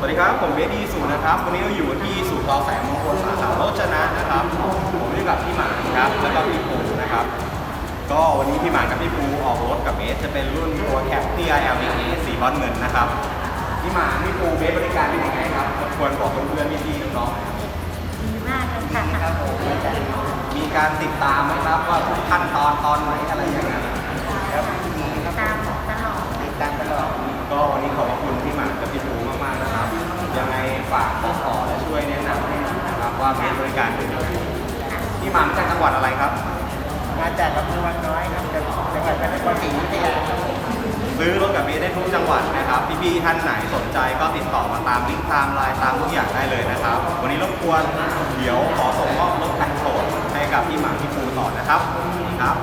สวัสดีครับ ผมเบสดีสูนะครับ วันนี้เราอยู่ที่สูตรรอแสงมงคลสาขาโรจนะนะครับ ผมอยู่กับพี่หมานครับ แล้วก็พี่ปูนะครับ ก็วันนี้พี่หมานกับพี่ปูออกรถกับเบสจะเป็นรุ่นตัวแคปเตีย LDA สีบอลเงินนะครับ พี่หมานพี่ปูเบสบริการเป็นยังไงครับรบกวนบอกเพื่อนๆพี่ๆน้องๆหน่อยครับดีมากเลยค่ะครับผมมีการติดตามไหมครับว่าทุกขั้นตอนตอนไหนอะไรอย่างเงี้ ว่าเมนบริการเป็นยังไงพี่หมากจากจังหวัดอะไรครับ มาจากอำเภอวังน้อยครับจังหวัดพระนครศรีอยุธยาครับซื้อรถกับเมย์ได้ทุกจังหวัดนะครับ พี่ๆท่านไหนสนใจก็ติดต่อมาตามลิงก์ไทม์ไลน์ตามทุกอย่างได้เลยนะครับ วันนี้รบกวนเดี๋ยวขอส่งมอบรถคันโปรดให้กับพี่หมากพี่ปูต่อนะครับครับ